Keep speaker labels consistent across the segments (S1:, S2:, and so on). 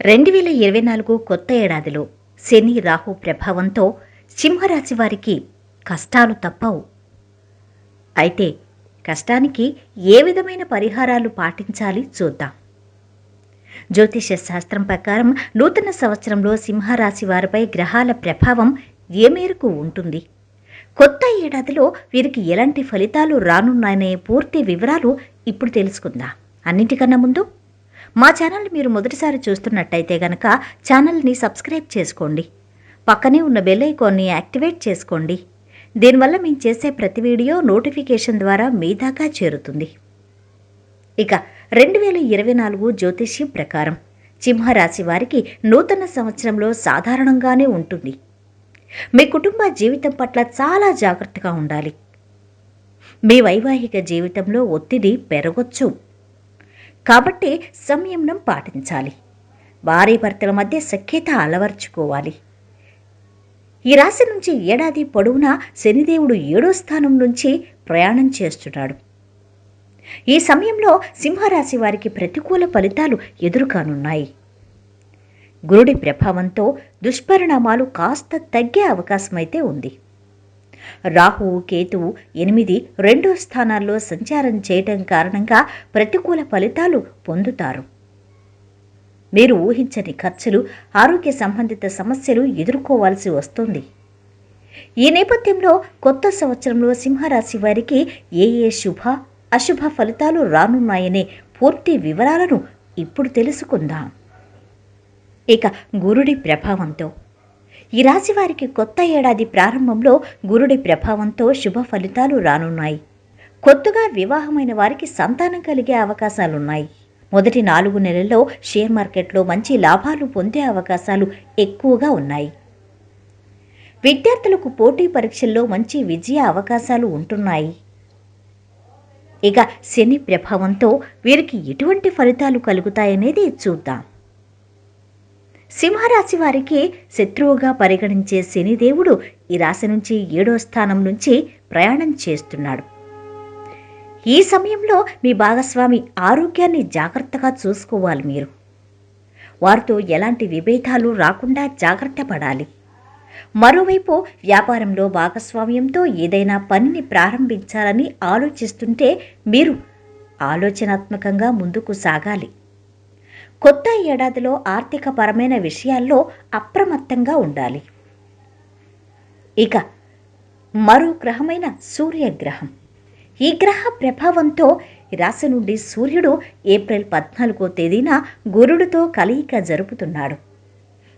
S1: రెండు వేల ఇరవై నాలుగు కొత్త ఏడాదిలో శని రాహు ప్రభావంతో సింహరాశి వారికి కష్టాలు తప్పవు. అయితే కష్టానికి ఏ విధమైన పరిహారాలు పాటించాలి చూద్దాం. జ్యోతిష శాస్త్రం ప్రకారం నూతన సంవత్సరంలో సింహరాశి వారిపై గ్రహాల ప్రభావం ఏ మేరకు ఉంటుంది? కొత్త ఏడాదిలో వీరికి ఎలాంటి ఫలితాలు రానున్నాయనే పూర్తి వివరాలు ఇప్పుడు తెలుసుకుందాం. అన్నిటికన్నా ముందు మా ఛానల్ మీరు మొదటిసారి చూస్తున్నట్టయితే గనక ఛానల్ని సబ్స్క్రైబ్ చేసుకోండి. పక్కనే ఉన్న బెల్ ఐకాన్ని యాక్టివేట్ చేసుకోండి. దీనివల్ల మేము చేసే ప్రతి వీడియో నోటిఫికేషన్ ద్వారా మీ దాకా చేరుతుంది. ఇక రెండు వేల ఇరవై నాలుగు జ్యోతిష్యం ప్రకారం సింహరాశి వారికి నూతన సంవత్సరంలో సాధారణంగానే ఉంటుంది. మీ కుటుంబ జీవితం పట్ల చాలా జాగ్రత్తగా ఉండాలి. మీ వైవాహిక జీవితంలో ఒత్తిడి పెరగొచ్చు. కాబట్టి సంయమనం పాటించాలి. భార్యాభర్తల మధ్య సఖ్యత అలవర్చుకోవాలి. ఈ రాశి నుంచి ఏడాది పొడవునా శనిదేవుడు ఏడో స్థానం నుంచి ప్రయాణం చేస్తున్నాడు. ఈ సమయంలో సింహరాశి వారికి ప్రతికూల ఫలితాలు ఎదురుకానున్నాయి. గురుడి ప్రభావంతో దుష్పరిణామాలు కాస్త తగ్గే అవకాశమైతే ఉంది. రాహువు కేతువు ఎనిమిది రెండో స్థానాల్లో సంచారం చేయటం కారణంగా ప్రతికూల ఫలితాలు పొందుతారు. మీరు ఊహించని ఖర్చులు ఆరోగ్య సంబంధిత సమస్యలు ఎదుర్కోవాల్సి వస్తుంది. ఈ నేపథ్యంలో కొత్త సంవత్సరంలో సింహరాశి వారికి ఏ ఏ శుభ అశుభ ఫలితాలు రానున్నాయనే పూర్తి వివరాలను ఇప్పుడు తెలుసుకుందాం. ఇక గురుడి ప్రభావంతో ఈ రాశి వారికి కొత్త ఏడాది ప్రారంభంలో గురుడి ప్రభావంతో శుభ ఫలితాలు రానున్నాయి. కొత్తగా వివాహమైన వారికి సంతానం కలిగే అవకాశాలున్నాయి. మొదటి నాలుగు నెలల్లో షేర్ మార్కెట్లో మంచి లాభాలు పొందే అవకాశాలు ఎక్కువగా ఉన్నాయి. విద్యార్థులకు పోటీ పరీక్షల్లో మంచి విజయ అవకాశాలు ఉంటున్నాయి. ఇక శని ప్రభావంతో వీరికి ఎటువంటి ఫలితాలు కలుగుతాయనేది చూద్దాం. సింహరాశి వారికి శత్రువుగా పరిగణించే శనిదేవుడు ఈ రాశి నుంచి ఏడో స్థానం నుంచి ప్రయాణం చేస్తున్నాడు. ఈ సమయంలో మీ భాగస్వామి ఆరోగ్యాన్ని జాగ్రత్తగా చూసుకోవాలి మీరు. వారితో ఎలాంటి విభేదాలు రాకుండా జాగ్రత్త పడాలి. మరోవైపు వ్యాపారంలో భాగస్వామ్యంతో ఏదైనా పనిని ప్రారంభించాలని ఆలోచిస్తుంటే మీరు ఆలోచనాత్మకంగా ముందుకు సాగాలి. కొత్త ఏడాదిలో ఆర్థికపరమైన విషయాల్లో అప్రమత్తంగా ఉండాలి. ఇక మరో గ్రహమైన సూర్యగ్రహం. ఈ గ్రహ ప్రభావంతో రాశి నుండి సూర్యుడు ఏప్రిల్ పద్నాలుగో తేదీన గురుడితో కలయిక జరుపుతున్నాడు.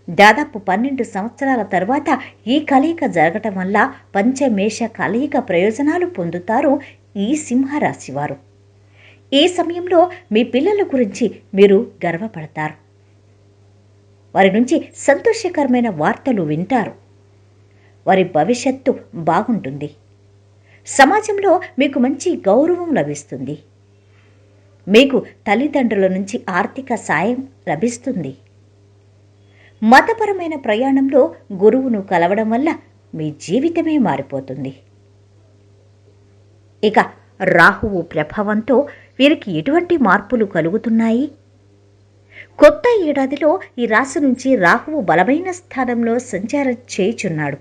S1: దాదాపు పన్నెండు సంవత్సరాల తర్వాత ఈ కలయిక జరగటం వల్ల పంచమేష కలయిక ప్రయోజనాలు పొందుతారు ఈ సింహరాశివారు. ఈ సమయంలో మీ పిల్లల గురించి మీరు గర్వపడతారు? వారి నుంచి సంతోషకరమైన వార్తలు వింటారు. వారి భవిష్యత్తు బాగుంటుంది. సమాజంలో మీకు మంచి గౌరవం లభిస్తుంది. మీకు తల్లిదండ్రుల నుంచి ఆర్థిక సాయం లభిస్తుంది. మతపరమైన ప్రయాణంలో గురువును కలవడం వల్ల మీ జీవితమే మారిపోతుంది. ఇక రాహువు ప్రభావంతో వీరికి ఎటువంటి మార్పులు కలుగుతున్నాయి? కొత్త ఏడాదిలో ఈ రాశి నుంచి రాహువు బలమైన స్థానంలో సంచారం చేయుచున్నాడు.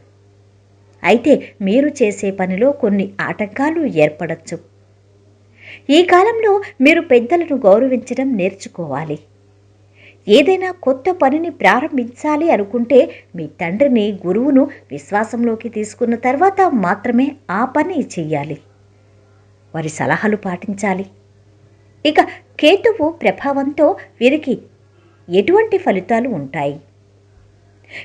S1: అయితే మీరు చేసే పనిలో కొన్ని ఆటంకాలు ఏర్పడచ్చు. ఈ కాలంలో మీరు పెద్దలను గౌరవించడం నేర్చుకోవాలి. ఏదైనా కొత్త పనిని ప్రారంభించాలి అనుకుంటే మీ తండ్రిని గురువును విశ్వాసంలోకి తీసుకున్న తర్వాత మాత్రమే ఆ పని చెయ్యాలి వారి సలహాలు పాటించాలి. ఇక కేతువు ప్రభావంతో వీరికి ఎటువంటి ఫలితాలు ఉంటాయి?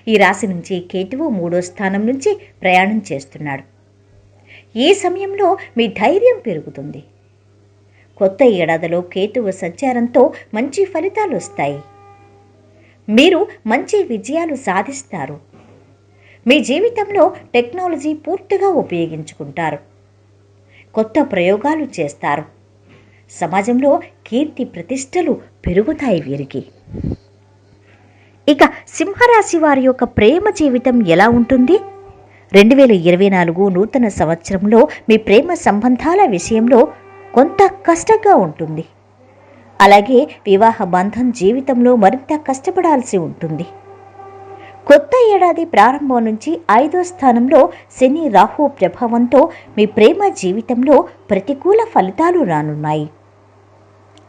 S1: ఈ రాశి నుంచి కేతువు మూడో స్థానం నుంచి ప్రయాణం చేస్తున్నాడు. ఈ సమయంలో మీ ధైర్యం పెరుగుతుంది. కొత్త ఏడాదిలో కేతువు సంచారంతో మంచి ఫలితాలు వస్తాయి. మీరు మంచి విజయాలు సాధిస్తారు. మీ జీవితంలో టెక్నాలజీ పూర్తిగా ఉపయోగించుకుంటారు. కొత్త ప్రయోగాలు చేస్తారు. సమాజంలో కీర్తి ప్రతిష్టలు పెరుగుతాయి వీరికి. ఇక సింహరాశి వారి యొక్క ప్రేమ జీవితం ఎలా ఉంటుంది? రెండు వేల ఇరవై నాలుగు నూతన సంవత్సరంలో మీ ప్రేమ సంబంధాల విషయంలో కొంత కష్టంగా ఉంటుంది. అలాగే వివాహ బంధం జీవితంలో మరింత కష్టపడాల్సి ఉంటుంది. కొత్త ఏడాది ప్రారంభం నుంచి ఐదో స్థానంలో శని రాహు ప్రభావంతో మీ ప్రేమ జీవితంలో ప్రతికూల ఫలితాలు రానున్నాయి.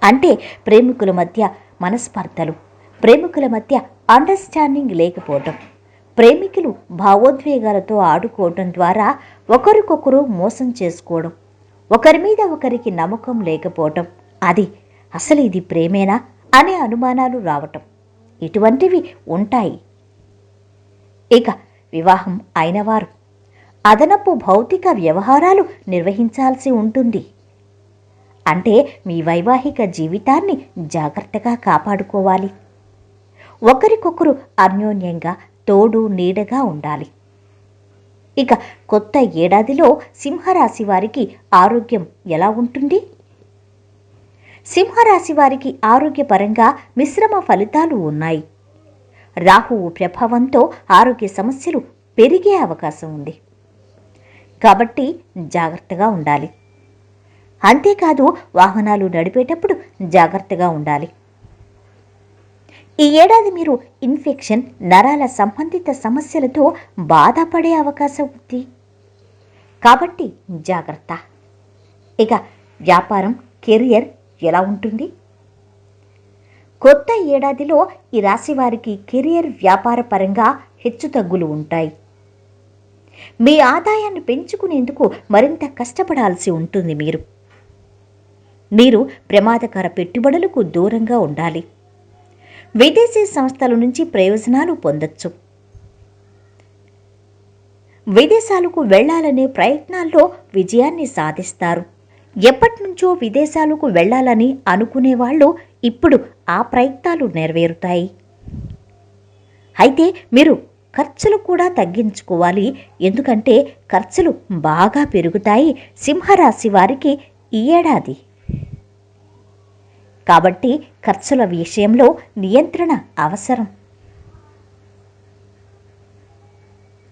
S1: అంటే ప్రేమికుల మధ్య మనస్పర్ధలు ప్రేమికుల మధ్య అండర్స్టాండింగ్ లేకపోవటం ప్రేమికులు భావోద్వేగాలతో ఆడుకోవటం ద్వారా ఒకరికొకరు మోసం చేసుకోవడం ఒకరి మీద ఒకరికి నమ్మకం లేకపోవటం అది అసలు ఇది ప్రేమేనా అనే అనుమానాలు రావటం. ఇటువంటివి ఉంటాయి. ఇక వివాహం అయినవారు. అదనపు భౌతిక వ్యవహారాలు నిర్వహించాల్సి ఉంటుంది. అంటే మీ వైవాహిక జీవితాన్ని జాగ్రత్తగా కాపాడుకోవాలి. ఒకరికొకరు అన్యోన్యంగా తోడు నీడగా ఉండాలి. ఇక కొత్త ఏడాదిలో సింహరాశి వారికి ఆరోగ్యం ఎలా ఉంటుంది? సింహరాశి వారికి ఆరోగ్యపరంగా మిశ్రమ ఫలితాలు ఉన్నాయి. రాహువు ప్రభావంతో ఆరోగ్య సమస్యలు పెరిగే అవకాశం ఉంది. కాబట్టి జాగ్రత్తగా ఉండాలి. అంతేకాదు వాహనాలు నడిపేటప్పుడు జాగ్రత్తగా ఉండాలి. ఈ ఏడాది మీరు ఇన్ఫెక్షన్ నరాల సంబంధిత సమస్యలతో బాధపడే అవకాశం ఉంది. కాబట్టి జాగ్రత్త. ఇక వ్యాపారం కెరియర్ ఎలా ఉంటుంది? కొత్త ఏడాదిలో ఈ రాశి వారికి కెరియర్ వ్యాపార పరంగా హెచ్చుతగ్గులు ఉంటాయి. మీ ఆదాయాన్ని పెంచుకునేందుకు మరింత కష్టపడాల్సి ఉంటుంది మీరు. మీరు ప్రమాదకర పెట్టుబడులకు దూరంగా ఉండాలి. విదేశీ సంస్థల నుంచి ప్రయోజనాలు పొందొచ్చు. విదేశాలకు వెళ్ళాలనే ప్రయత్నాల్లో విజయాన్ని సాధిస్తారు. ఎప్పటి నుంచో విదేశాలకు వెళ్ళాలని అనుకునేవాళ్ళు ఇప్పుడు ఆ ప్రయత్నాలు నెరవేరుతాయి. అయితే మీరు ఖర్చులు కూడా తగ్గించుకోవాలి. ఎందుకంటే ఖర్చులు బాగా పెరుగుతాయి. సింహరాశి వారికి ఈ ఏడాది. కాబట్టి ఖర్చుల విషయంలో నియంత్రణ అవసరం.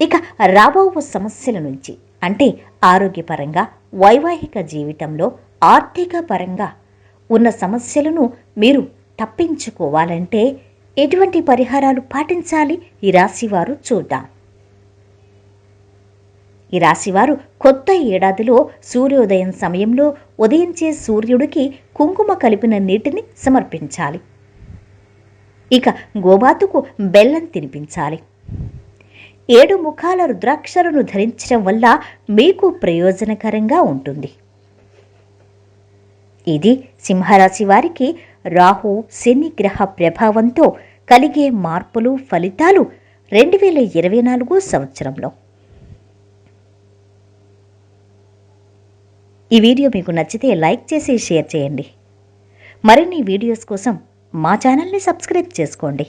S1: ఇక రాబో సమస్యల నుంచి అంటే ఆరోగ్యపరంగా వైవాహిక జీవితంలో ఆర్థిక పరంగా ఉన్న సమస్యలను మీరు తప్పించుకోవాలంటే ఎటువంటి పరిహారాలు పాటించాలి? ఈ రాశివారు చూద్దాం. ఈ రాశివారు కొత్త ఏడాదిలో సూర్యోదయం సమయంలో ఉదయించే సూర్యుడికి కుంకుమ కలిపిన నీటిని సమర్పించాలి. ఇక గోబాతుకు బెల్లం తినిపించాలి. ఏడు ముఖాల రుద్రాక్షలను ధరించడం వల్ల మీకు ప్రయోజనకరంగా ఉంటుంది. ఇది సింహరాశి వారికి రాహు శని గ్రహ ప్రభావంతో కలిగే మార్పులు ఫలితాలు రెండు వేల ఇరవై నాలుగు సంవత్సరంలో. ఈ వీడియో మీకు నచ్చితే లైక్ చేసి షేర్ చేయండి. మరిన్ని వీడియోస్ కోసం మా ఛానల్ని సబ్స్క్రైబ్ చేసుకోండి.